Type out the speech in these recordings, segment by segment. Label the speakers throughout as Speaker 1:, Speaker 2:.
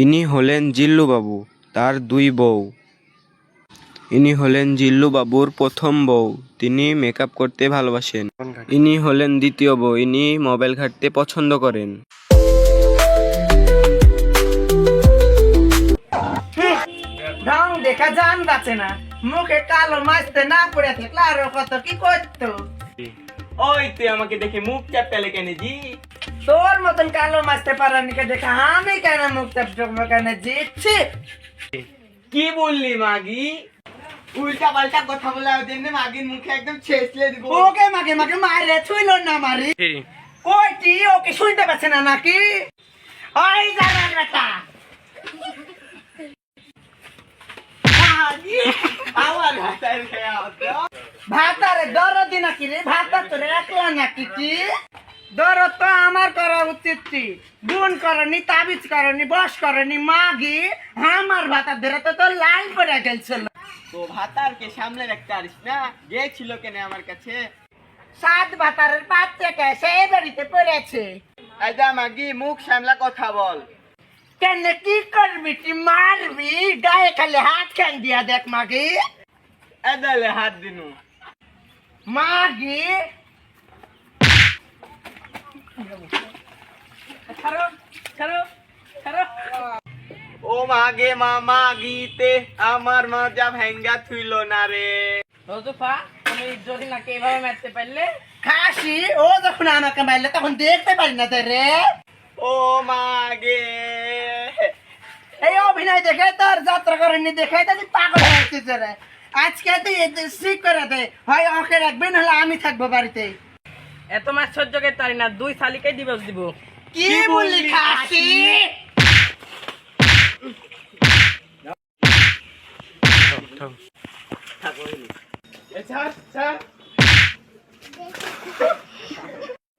Speaker 1: ইনি হলেন জিল্লু বাবু তার দুই বউ। ইনি হলেন জিল্লু বাবুর প্রথম বউ তিনি মেকআপ করতে ভালোবাসেন। ইনি হলেন দ্বিতীয় বউ ইনি মোবাইল ঘাঁটতে পছন্দ করেন।
Speaker 2: ঢং দেখা জান বাঁচে না মুখে কালো মাছতে না পড়ে থাকলে আরও কত কি করতো?
Speaker 3: ওই তুই আমাকে দেখে মুখ চাপটালে কেন জি?
Speaker 2: তোর মতন কালো মাছতে পারানি কে দেখা আমি কেন মুখ চাপটুকবো কেন জিচ্ছি
Speaker 3: কি বললি মাগি? উল্টা পাল্টা কথা বলা জন্য মাগির মুখে একদম ছেঁচলে দিব।
Speaker 2: ওকে মাকে মাকে মারে ছুইল না মারি। কইটি ওকে শুনতে পাচ্ছে না নাকি? ওই জানার বেটা।
Speaker 3: মাগি
Speaker 2: ভাতারে দরদি নাকি রে? ভাতা তোরে একলা নাকি কি? দরদ তো আমার করা উচিত গুণ করনি তাবিজ করনি বস করনি মাগি আমার ভাতা ধরে তো লাইন পড়ে গেছিল
Speaker 3: তো ভাতারকে সামনে রাখতে পারিস না? গেছিল কেন আমার কাছে?
Speaker 2: সাত ভাতারের বাচ্চাকে সেই বাড়িতে পড়েছে।
Speaker 3: আইদা মাগি মুখ সামলা কথা বল।
Speaker 2: কেন কি করবি কি মারবি? গায়ে খালি হাত খান দিয়া দেখ মাগি?
Speaker 3: এদালে হাত দিনু।
Speaker 2: মাগি
Speaker 3: ও মাগে মামা গীতে আমার মজা ভেঙ্গা থুইল না রে।
Speaker 2: রোজুফা তুমি যদি নাকি এভাবে মারতে পারলে? খাসি ও যখন আমাকে মারলে তখন দেখতে পারি না তো রে।
Speaker 3: ও মাগে।
Speaker 2: এই অভিনয় দেখে তোর যাত্রা করেনি দেখে তো তুই পাগল হয়ে রে। আজকে তুই ঠিক করে দে। হয় ওকে রাখবেন হলে আমি থাকব বাড়িতে।
Speaker 4: এত মাছ সহ্য করতে পারি না দুই শালিকে দিবস দিব।
Speaker 2: কি বললি খাসি?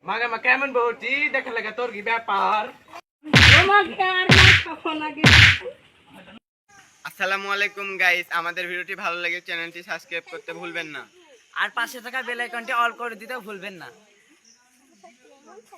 Speaker 3: মাগে মা কেমন বলছি দেখা লাগে তোর কি ব্যাপার? আসসালামু আলাইকুম গাইস আমাদের ভিডিওটি ভালো লাগে চ্যানেলটি সাবস্ক্রাইব করতে ভুলবেন না।
Speaker 4: আর পাশে থাকা বেল আইকনটি অল করে দিতে ভুলবেন না। 刚才